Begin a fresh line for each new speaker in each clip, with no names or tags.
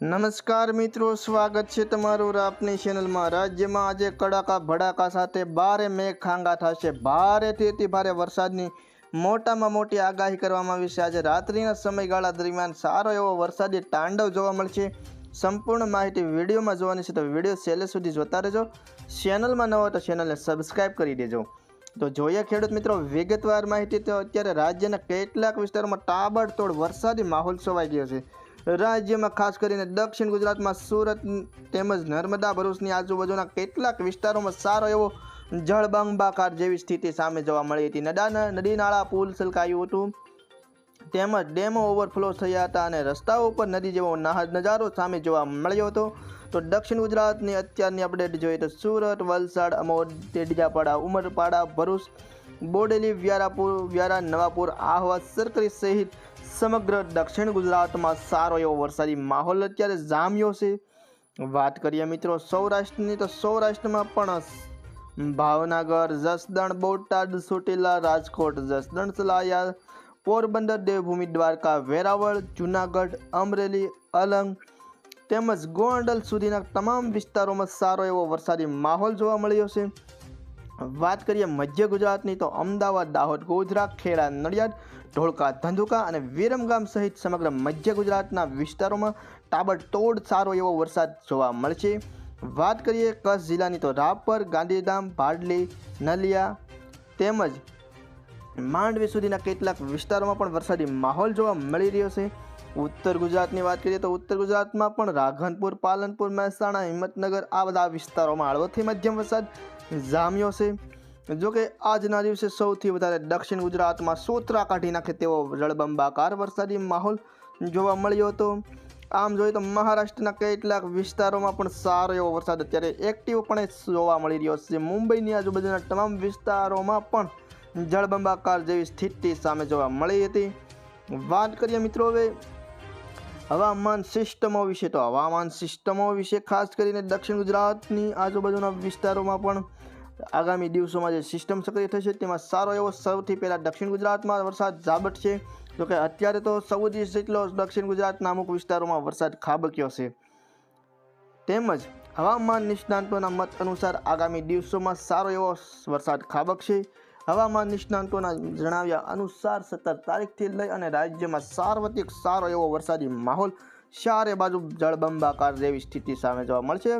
નમસ્કાર મિત્રો, સ્વાગત છે તમારું આપની ચેનલમાં રાજ્યમાં આજે કડાકા ભડાકા સાથે ભારે મેઘ ખાંગા થશે. ભારેથી અતિ ભારે વરસાદની મોટામાં મોટી આગાહી કરવામાં આવી છે. આજે રાત્રિના સમયગાળા દરમિયાન સારો એવો વરસાદી તાંડવ જોવા મળશે. સંપૂર્ણ માહિતી વિડીયોમાં જોવાની છે, તો વીડિયો છેલ્લે સુધી જોતા રહેજો. ચેનલમાં ન હોય તો ચેનલને સબસ્ક્રાઈબ કરી દેજો. તો જોઈએ ખેડૂત મિત્રો, વિગતવાર માહિતી તો અત્યારે રાજ્યના કેટલાક વિસ્તારોમાં તાબડતોડ વરસાદી માહોલ છવાઈ ગયો છે. રાજ્યમાં ખાસ કરીને દક્ષિણ ગુજરાતમાં સુરત તેમજ નર્મદા ભરૂચની આજુબાજુના કેટલાક વિસ્તારોમાં સારો એવો જળબંબાકાર જેવી સ્થિતિ સામે જોવા મળી હતી. નદાના નદી નાળા પુલ સલકાયું હતું. તેમજ ડેમો ઓવરફ્લો થયા હતા અને રસ્તાઓ ઉપર નદી જેવો નજારો સામે જોવા મળ્યો હતો. તો દક્ષિણ ગુજરાતની અત્યારની અપડેટ જોઈએ તો સુરત, વલસાડ, અમોદ તેડિયાપાડા ઉમરપાડા, ભરૂચ બોડેલી, વ્યારાપુર, વ્યારા, નવાપુર, આહવા, સરકરી સહિત સમગ્ર દક્ષિણ ગુજરાતમાં સારો એવો વરસાદી માહોલ અત્યારે જામ્યો છે. વાત કરીએ મિત્રો સૌરાષ્ટ્રની, તો સૌરાષ્ટ્રમાં પણ ભાવનગર, જસદણ, બોટાદ સોટેલા રાજકોટ, જસદણ, સલાયા, પોરબંદર, દેવભૂમિ, દ્વારકા, વેરાવળ, જુનાગઢ, અમરેલી, અલંગ તેમજ ગોંડલ સુધીના તમામ વિસ્તારોમાં સારો એવો વરસાદી માહોલ જોવા મળ્યો છે. વાત કરીએ મધ્ય ગુજરાતની તો અમદાવાદ, દાહોદ, ગોધરા, ખેડા, નડિયાદ, ઢોળકા, ધંધુકા અને વિરમગામ સહિત સમગ્ર મધ્ય ગુજરાતના વિસ્તારોમાં તાબડતોડ સારો એવો વરસાદ જોવા મળશે. વાત કરીએ કચ્છ જિલ્લાની તો રાપર, ગાંધીધામ, ભાડલી, નલિયા તેમજ માંડવી સુધીના કેટલાક વિસ્તારોમાં પણ વરસાદી માહોલ જોવા મળી રહ્યો છે. ઉત્તર ગુજરાતની વાત કરીએ તો ઉત્તર ગુજરાતમાં પણ રાધનપુર પાલનપુર, મહેસાણા, હિંમતનગર આ બધા વિસ્તારોમાં હળવોથી મધ્યમ વરસાદ જામ્યો છે. જો કે આજના દિવસે સૌથી વધારે દક્ષિણ ગુજરાતમાં સોતરા કાઢી નાખે તેવો જળબંબાકાર વરસાદી માહોલ જોવા મળ્યો હતો. આમ જોઈએ તો મહારાષ્ટ્રના કેટલાક વિસ્તારોમાં પણ સારો એવો વરસાદ અત્યારે એક્ટિવપણે જોવા મળી રહ્યો છે. મુંબઈની આજુબાજુના તમામ વિસ્તારોમાં પણ જળબંબાકાર જેવી સ્થિતિ સામે જોવા મળી હતી. વાત કરીએ મિત્રો હવે હવામાન સિસ્ટમો વિશે તો હવામાન સિસ્ટમો વિશે ખાસ કરીને દક્ષિણ ગુજરાતની આજુબાજુના વિસ્તારોમાં પણ આગામી દિવસોમાં જે સિસ્ટમ સક્રિય થશે તેમાં સારો એવો સૌથી પહેલાં દક્ષિણ ગુજરાતમાં વરસાદ ઝાબટશે જોકે અત્યારે તો સૌથી જેટલો દક્ષિણ ગુજરાતના અમુક વિસ્તારોમાં વરસાદ ખાબક્યો છે. તેમજ હવામાન નિષ્ણાંતોના મત અનુસાર આગામી દિવસોમાં સારો એવો વરસાદ ખાબકશે. હવામાન નિષ્ણાંતોના જણાવ્યા અનુસાર સત્તર તારીખથી લઈ અને રાજ્યમાં સાર્વત્રિક સારો એવો વરસાદી માહોલ ચારે બાજુ જળબંબાકાર જેવી સ્થિતિ સામે જોવા મળશે.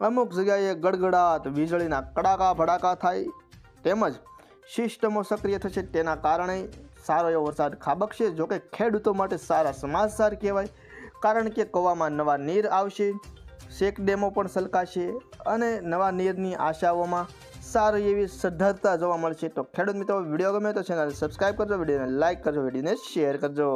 અમુક જગ્યાએ ગડગડાટ, વીજળીના કડાકા ભડાકા થાય તેમજ સિસ્ટમો સક્રિય થશે તેના કારણે સારો એવો વરસાદ ખાબકશે. જોકે ખેડૂતો માટે સારા સમાચાર કહેવાય કારણ કે કવામાં નવા નીર આવશે, શેક ડેમો પણ સલકાશે અને નવા નીરની આશાઓમાં સારી એવી સદ્ધરતા જોવા મળશે. તો ખેડૂત મિત્રો, વીડિયો ગમે તો ચેનલ સબસ્ક્રાઈબ કરજો, વિડીયોને લાઇક કરજો, વિડીયોને શેર કરજો.